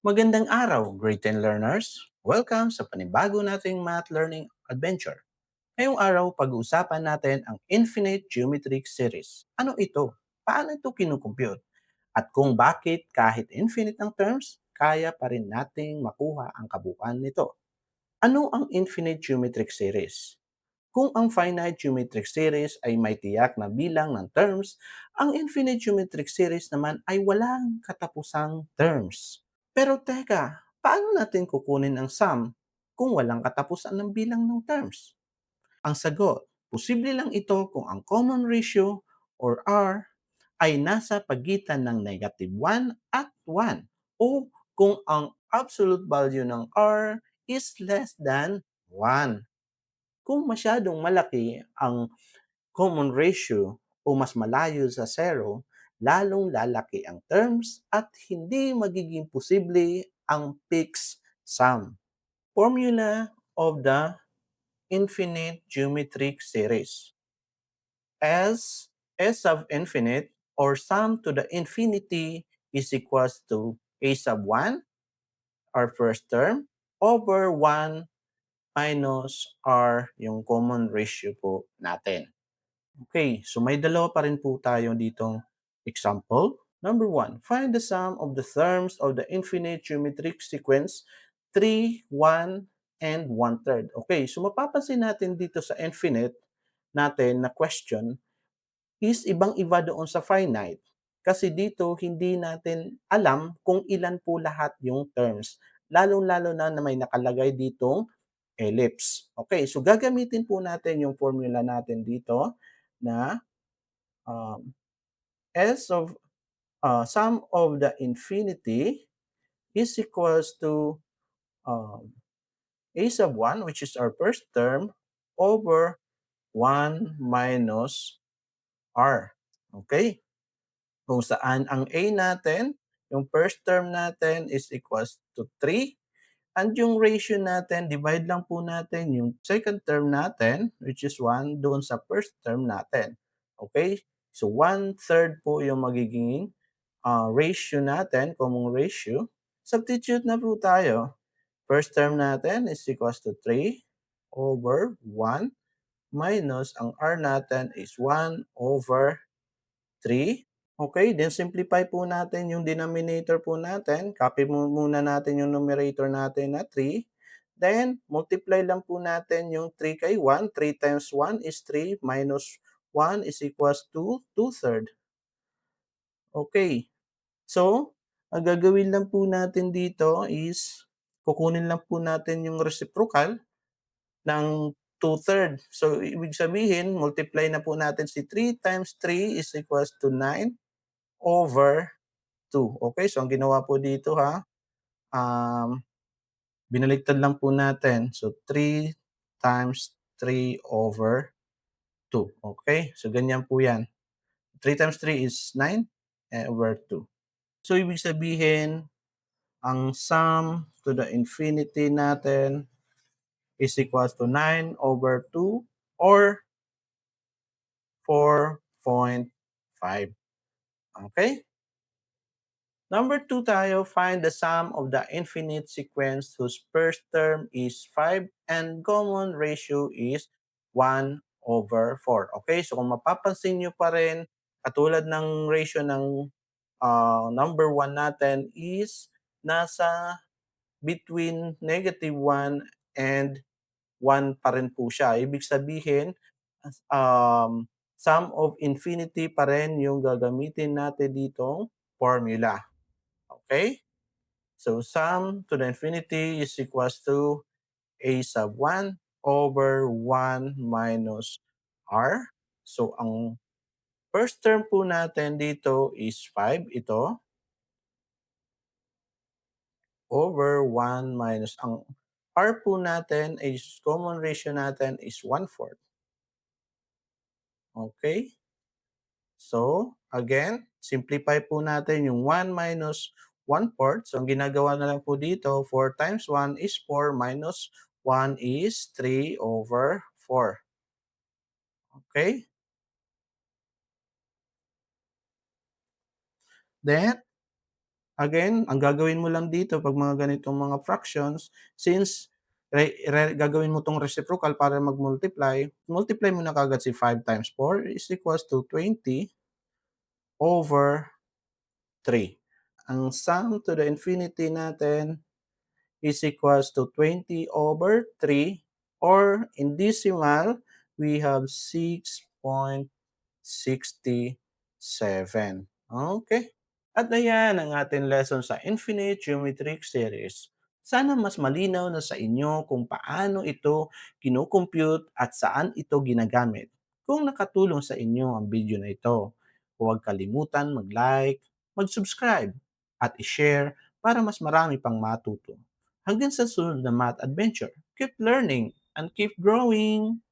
Magandang araw, grade 10 learners! Welcome sa panibago nating math learning adventure. Ngayong araw, pag-uusapan natin ang infinite geometric series. Ano ito? Paano ito kinukompute? At kung bakit kahit infinite ang terms, kaya pa rin nating makuha ang kabuuan nito. Ano ang infinite geometric series? Kung ang finite geometric series ay may tiyak na bilang ng terms, ang infinite geometric series naman ay walang katapusang terms. Pero teka, paano natin kukunin ang sum kung walang katapusan ng bilang ng terms? Ang sagot, posible lang ito kung ang common ratio or R ay nasa pagitan ng negative 1 at 1 o kung ang absolute value ng R is less than 1. Kung masyadong malaki ang common ratio o mas malayo sa zero, lalong lalaki ang terms at hindi magiging posible ang fixed sum. Formula of the infinite geometric series. S, S sub infinite or sum to the infinity is equals to A sub 1, our first term, over 1 minus R yung common ratio po natin. Okay, so may dalawa pa rin po tayo ditong example. Number 1, find the sum of the terms of the infinite geometric sequence 3, 1, and 1 third. Okay, so mapapansin natin dito sa infinite natin na question is ibang-iba doon sa finite. Kasi dito, hindi natin alam kung ilan po lahat yung terms. Lalong-lalo na na may nakalagay ditong ellipse. Okay, so gagamitin po natin yung formula natin dito na um, S of uh, sum of the infinity is equals to um, a sub 1, which is our first term, over 1 minus r. Okay? Kung saan ang a natin, yung first term natin is equals to 3. And yung ratio natin, divide lang po natin yung second term natin, which is 1, doon sa first term natin. Okay? So, 1 third po yung magiging uh, ratio natin, common ratio. Substitute na po tayo. First term natin is equals to 3 over 1 minus ang r natin is 1 over 3. Okay, then simplify po natin yung denominator po natin. Copy mo muna natin yung numerator natin na 3. Then, multiply lang po natin yung 3 kay 1. 3 times 1 is 3 minus 1 is equals to 2 third. Okay. So, ang gagawin lang po natin dito is kukunin lang po natin yung reciprocal ng 2 third. So, ibig sabihin, multiply na po natin si 3 times 3 is equals to 9 over 2. Okay, so ang ginawa po dito ha, um, binaliktad lang po natin. So, 3 times 3 over 2. Okay, so ganyan po yan. 3 times 3 is 9 eh, over 2. So, ibig sabihin, ang sum to the infinity natin is equals to 9 over 2 or 4.5. Okay? Number 2 tayo, find the sum of the infinite sequence whose first term is 5 and common ratio is 1 over 4. Okay, so kung mapapansin nyo pa rin, katulad ng ratio ng uh, number 1 natin is nasa between negative 1 and 1 pa rin po siya. Ibig sabihin, um, sum of infinity pa rin yung gagamitin natin ditong formula. Okay? So, sum to the infinity is equals to a sub 1 over 1 minus r. So, ang first term po natin dito is 5, ito. Over 1 minus, ang r po natin is, common ratio natin is 1 fourth. Okay? So, again, simplify po natin yung 1 minus 1 fourth. So, ang ginagawa na lang po dito, 4 times 1 is 4 minus 1 is 3 over 4. Okay? Then, Again, ang gagawin mo lang dito 'pag mga ganitong mga fractions, since re re gagawin mo 'tong reciprocal para mag-multiply, multiply mo na kaagad si 5 times 4 is equals to 20 over 3. Ang sum to the infinity natin is equals to 20 over 3 or in decimal, we have 6.67. Okay. At ayan ang ating lesson sa Infinite Geometric Series. Sana mas malinaw na sa inyo kung paano ito kino-compute at saan ito ginagamit. Kung nakatulong sa inyo ang video na ito, huwag kalimutan mag-like, mag-subscribe, at i-share para mas marami pang matuto. Hanggang sa sunod na math adventure, keep learning and keep growing!